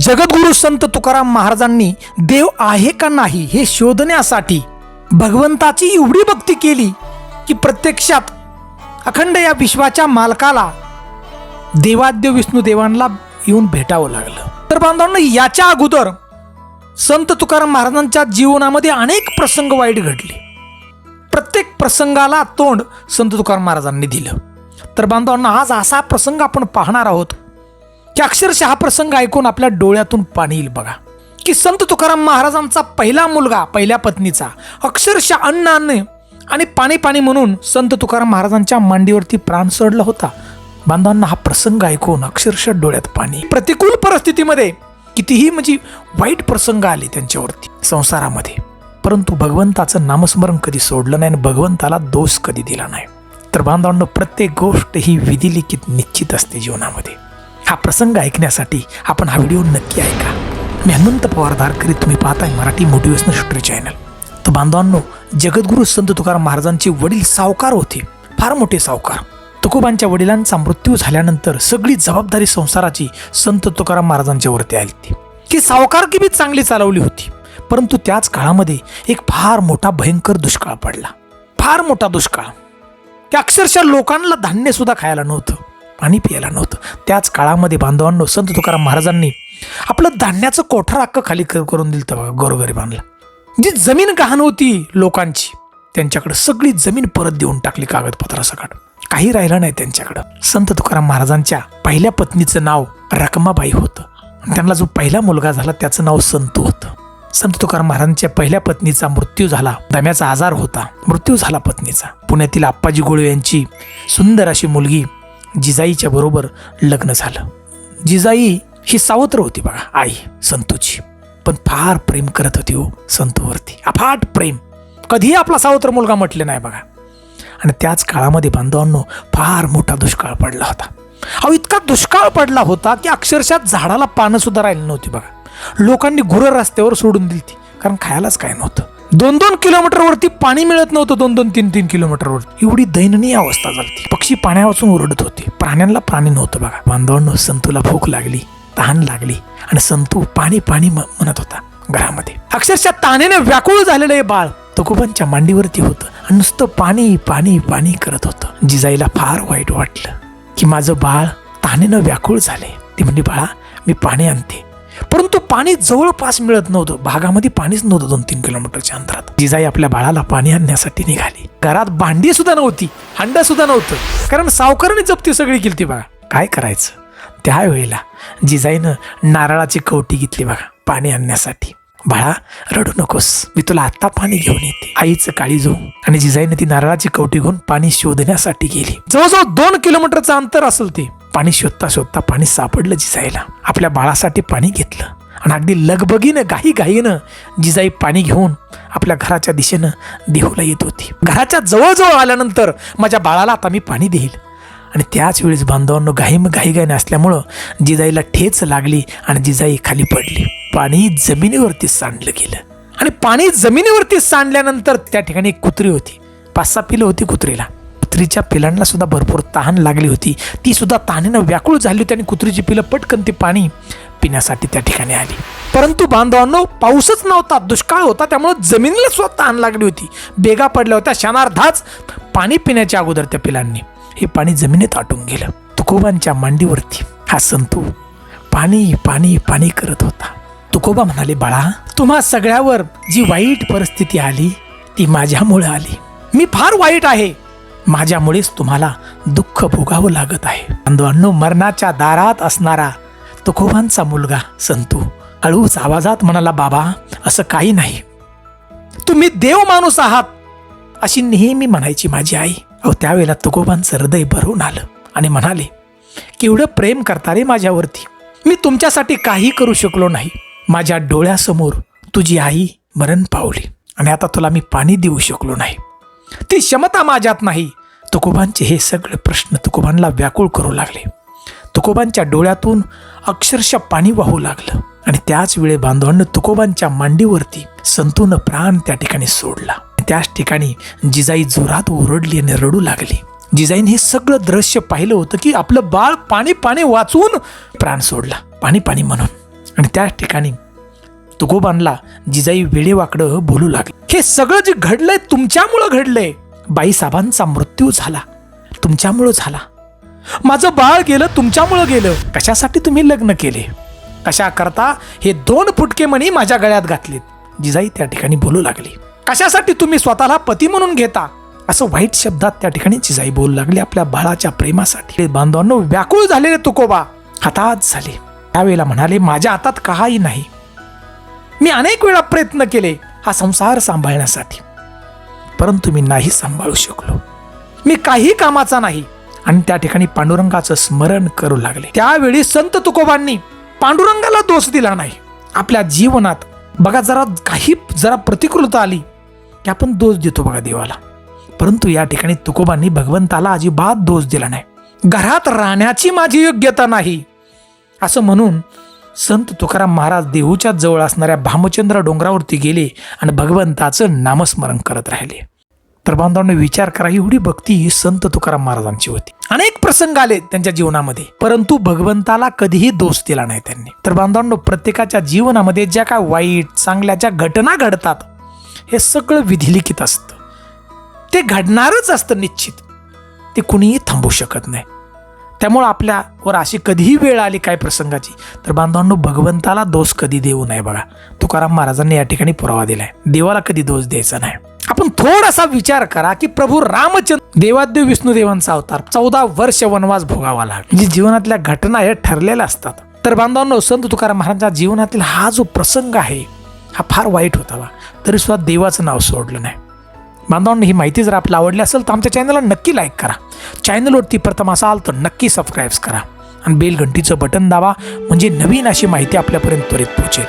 जगद्गुरु संत तुकाराम महाराजांनी देव आहे का नाही हे शोधण्यासाठी भगवंताची एवढी भक्ती केली की प्रत्यक्षात अखंड या विश्वाच्या मालकाला देवाद्य विष्णू देवांना येऊन भेटावं लागलं. तर बांधवांना याच्या अगोदर संत तुकाराम महाराजांच्या जीवनामध्ये अनेक प्रसंग वाईट घडले. प्रत्येक प्रसंगाला तोंड संत तुकाराम महाराजांनी दिलं. तर बांधवांना आज असा प्रसंग आपण पाहणार आहोत की अक्षरशः हा प्रसंग ऐकून आपल्या डोळ्यातून पाणी येईल बघा. की संत तुकाराम महाराजांचा पहिला मुलगा पहिल्या पत्नीचा अक्षरशः अन्न अन्न आणि पाणी पाणी म्हणून संत तुकाराम महाराजांच्या मांडीवरती प्राण सोडला होता. बांधवांना हा प्रसंग ऐकून अक्षरशः डोळ्यात पाणी प्रतिकूल परिस्थितीमध्ये कितीही म्हणजे वाईट प्रसंग आले त्यांच्यावरती संसारामध्ये. परंतु भगवंताचं नामस्मरण कधी सोडलं नाही आणि भगवंताला दोष कधी दिला नाही. तर बांधवांना प्रत्येक गोष्ट ही विधिलिखित निश्चित असते जीवनामध्ये. प्रसंग ऐकण्यासाठी आपण हा व्हिडिओ नक्की ऐका. मी अनंत पवार धारकरी तुम्ही पाहताय मराठी मोटिवेशनल स्टोरी चॅनल. तर बांधवांनो जगद्गुरु संत तुकाराम महाराजांचे वडील सावकार होते. फार मोठे सावकार. तुकोबांच्या वडिलांचा मृत्यू झाल्यानंतर सगळी जबाबदारी संसाराची संत तुकाराम महाराजांच्यावरती आली होती. की सावकारकी बी चांगली चालवली होती. परंतु त्याच काळामध्ये एक फार मोठा भयंकर दुष्काळ पडला. फार मोठा दुष्काळ. की अक्षरशः लोकांना धान्य सुद्धा खायला नव्हतं. पाणी प्यायला नव्हतं. त्याच काळामध्ये बांधवांनो संत तुकाराम महाराजांनी आपलं धान्याचं कोठार हक्क खाली कर- करून दिलं तर बघा गोरगरिबांना. जी जमीन गहाण होती लोकांची त्यांच्याकडे सगळी जमीन परत देऊन टाकली कागदपत्रासकट काही राहिलं नाही त्यांच्याकडं. संत तुकाराम महाराजांच्या पहिल्या पत्नीचं नाव रकमाबाई होतं. आणि त्यांना जो पहिला मुलगा झाला त्याचं नाव संतू होतं. संत तुकाराम महाराजांच्या पहिल्या पत्नीचा मृत्यू झाला दम्याचा आजार होता. मृत्यू झाला पत्नीचा. पुण्यातील आप्पाजी गोळे यांची सुंदर अशी मुलगी जिजाईच्या बरोबर लग्न झालं. जिजाई ही सावत्र होती बघा आई संतूची पण फार प्रेम करत होती हो संतूवरती. अफाट प्रेम. कधीही आपला सावत्र मुलगा म्हटले नाही बघा. आणि त्याच काळामध्ये बांधवांनो फार मोठा दुष्काळ पडला होता. अहो इतका दुष्काळ पडला होता की अक्षरशः झाडाला पानं सुद्धा राहिली नव्हती बघा. लोकांनी गुरं रस्त्यावर सोडून दिली ती कारण खायलाच काय नव्हतं. दोन दोन किलोमीटरवरती पाणी मिळत नव्हतं दोन दोन तीन तीन किलोमीटरवर एवढी दैननीय अवस्था झाली. पक्षी पाण्यापासून ओरडत होते. प्राण्यांना पाणी नव्हतं बघा. बांधवांनो संतूला भूक लागली तहान लागली आणि संतू पाणी पाणी म्हणत होता घरामध्ये. अक्षरशः तानेने व्याकुळ झालेलं हे बाळ तुकोबांच्या मांडीवरती होतं आणि नुसतं पाणी पाणी पाणी करत होतं. जिजाईला फार वाईट वाटलं की माझं बाळ तानेनं व्याकुळ झाले. ती म्हणजे बाळा मी पाणी आणते. परंतु पाणी जवळपास मिळत नव्हतं. भागामध्ये पाणीच नव्हतं दोन तीन किलोमीटरच्या अंतरात. जिजाई आपल्या बाळाला पाणी आणण्यासाठी निघाली. घरात भांडी सुद्धा नव्हती हंडा सुद्धा नव्हतं. कारण सावकाराने जप्ती सगळी केली बघा. काय करायचं? त्यावेळेला जिजाईनं नारळाची कवटी घेतली बघा पाणी आणण्यासाठी. बाळा रडू नकोस. मी तुला आत्ता पाणी घेऊन येते. आईचं काळी जाऊ. आणि जिजाईने ती नारळाची कवटी घेऊन पाणी शोधण्यासाठी गेली. जवळजवळ दोन किलोमीटरचं अंतर असेल ते. पाणी शोधता शोधता पाणी सापडलं जिजाईला. आपल्या बाळासाठी पाणी घेतलं. आणि अगदी लगबगीनं घाई घाईनं जिजाई पाणी घेऊन आपल्या घराच्या दिशेनं देहूला येत होती. घराच्या जवळजवळ आल्यानंतर माझ्या बाळाला आता मी पाणी देईल. आणि त्याच वेळेस बांधवांनो घाई घाई घाई असल्यामुळं जिजाईला ठेच लागली आणि जिजाई खाली पडली. पाणी जमिनीवरती सांडलं गेलं. आणि पाणी जमिनीवरती सांडल्यानंतर त्या ठिकाणी कुत्री होती. पाच सहा पिलं होती कुत्रीला. कुत्रीच्या पिलांना सुद्धा भरपूर तहान लागली होती. ती सुद्धा तहानेनं व्याकुळ झाली होती आणि कुत्रीची पिलं पटकन ती पाणी पिण्यासाठी त्या ठिकाणी आली. परंतु बांधवांनो पाऊसच नव्हता दुष्काळ होता त्यामुळं जमिनीला सुद्धा तहान लागली होती. बेगा पडल्या होत्या क्षणार्धाच पाणी पिण्याच्या अगोदर त्या पिलांनी. हे पाणी जमिनीत आटून गेलं. तुकोबांच्या मांडीवरती हा संतू पाणी पाणी पाणी करत होता. तुकोबा म्हणाले बाळा तुम्हा सगळ्यावर जी वाईट परिस्थिती आली ती माझ्यामुळे आली. मी फार वाईट आहे. माझ्यामुळेच तुम्हाला दुःख भोगावं लागत आहे. बांधवांनो मरणाच्या दारात असणारा तुकोबांचा मुलगा संतू हळूच आवाजात म्हणाला बाबा असं काही नाही. तुम्ही देव माणूस आहात. अशी नेहमी म्हणायची माझी आई. अहो त्यावेळेला तुकोबांचं हृदय भरून आलं आणि म्हणाले केवढं प्रेम करता रे माझ्यावरती. मी तुमच्यासाठी काही करू शकलो नाही. माझ्या डोळ्यासमोर तुझी आई मरण पावली आणि आता तुला मी पाणी देऊ शकलो नाही. ती क्षमता माझ्यात नाही. तुकोबांचे हे सगळे प्रश्न तुकोबांना व्याकुळ करू लागले. तुकोबांच्या डोळ्यातून अक्षरशः पाणी वाहू लागलं आणि त्याच वेळे बांधवांना तुकोबांच्या मांडीवरती संतून प्राण त्या ठिकाणी सोडला. त्याच ठिकाणी जिजाई जोरात ओरडली आणि रडू लागली. जिजाईने हे सगळं दृश्य पाहिलं होतं की आपलं बाळ पाणी पाणी वाचून प्राण सोडला. पाणी पाणी म्हणून. आणि त्याच ठिकाणी तुकोबांना जिजाई वेळेवाकडं बोलू लागले. हे सगळं जे घडलंय तुमच्यामुळं घडलंय. बाईसाहेबांचा मृत्यू झाला. तुमच्यामुळं झाला. माझं बाळ गेलं तुमच्यामुळं गेलं. कशासाठी तुम्ही लग्न केले? कशा करता हे दोन फुटके मणी माझ्या गळ्यात घातलेत? जिजाई त्या ठिकाणी बोलू लागली. कशासाठी तुम्ही स्वतःला पती म्हणून घेता? असं वाईट शब्दात त्या ठिकाणी जिजाई बोलू लागली आपल्या बाळाच्या प्रेमासाठी. बांधवांनो व्याकुळ झालेले तुकोबा. हातात झाले. त्यावेळेला म्हणाले माझ्या हातात काही नाही. मी अनेक वेळा प्रयत्न केले. हा संसार सांभाळण्यासाठी. परंतु मी नाही सांभाळू शकलो. मी काही कामाचा नाही. आणि त्या ठिकाणी पांडुरंगाचं स्मरण करू लागले. त्यावेळी संत तुकोबांनी पांडुरंगाला दोष दिला नाही. आपल्या जीवनात बघा जरा काही जरा प्रतिकूलता आली की आपण दोष देतो बघा देवाला. परंतु या ठिकाणी तुकोबांनी भगवंताला अजिबात दोष दिला नाही. घरात राहण्याची माझी योग्यता नाही. असं म्हणून संत तुकाराम महाराज देहूच्या जवळ असणाऱ्या भामचंद्र डोंगरावरती गेले आणि भगवंताचं नामस्मरण करत राहिले. तर बांधवांनी विचार करा एवढी भक्ती ही संत तुकाराम महाराजांची होती. अनेक प्रसंग आले त्यांच्या जीवनामध्ये परंतु भगवंताला कधीही दोष दिला नाही त्यांनी. तर बांधवांनो प्रत्येकाच्या जीवनामध्ये ज्या काय वाईट चांगल्या ज्या घटना घडतात हे सगळं विधिलिखित असतं. ते घडणारच असतं निश्चित. ते कुणीही थांबू शकत नाही. त्यामुळं आपल्यावर अशी कधीही वेळ आली काय प्रसंगाची तर बांधवांनो भगवंताला दोष कधी देऊ नये बघा. तुकाराम महाराजांनी या ठिकाणी पुरावा दिलाय. देवाला कधी दोष द्यायचा नाही. आपण थोडासा विचार करा की प्रभू रामचंद्र देवादेव विष्णुदेवांचा अवतार चौदा वर्ष वनवास भोगावा लागला. म्हणजे जीवनातल्या घटना हे ठरलेल्या असतात. तर बांधवांनो संत तुकाराम महाराजांच्या जीवनातील हा जो प्रसंग आहे हा फार वाईट होता तरी सुद्धा देवाचं नाव सोडलं नाही. बांधवांना ही माहिती जर आपल्याला आवडली असेल तर आमच्या चॅनलला नक्की लाईक करा. चॅनलवरती प्रथम असाल तर नक्की सबस्क्राईब्स करा. आणि बेल घंटीचं बटन दाबा म्हणजे नवीन अशी माहिती आपल्यापर्यंत त्वरित पोहोचेल.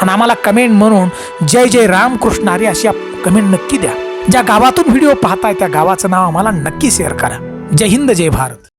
आणि आम्हाला कमेंट म्हणून जय जय रामकृष्ण हरी अशी कमेंट नक्की द्या. ज्या गावातून व्हिडिओ पाहताय त्या गावाचं नाव आम्हाला नक्की शेअर करा. जय हिंद जय भारत.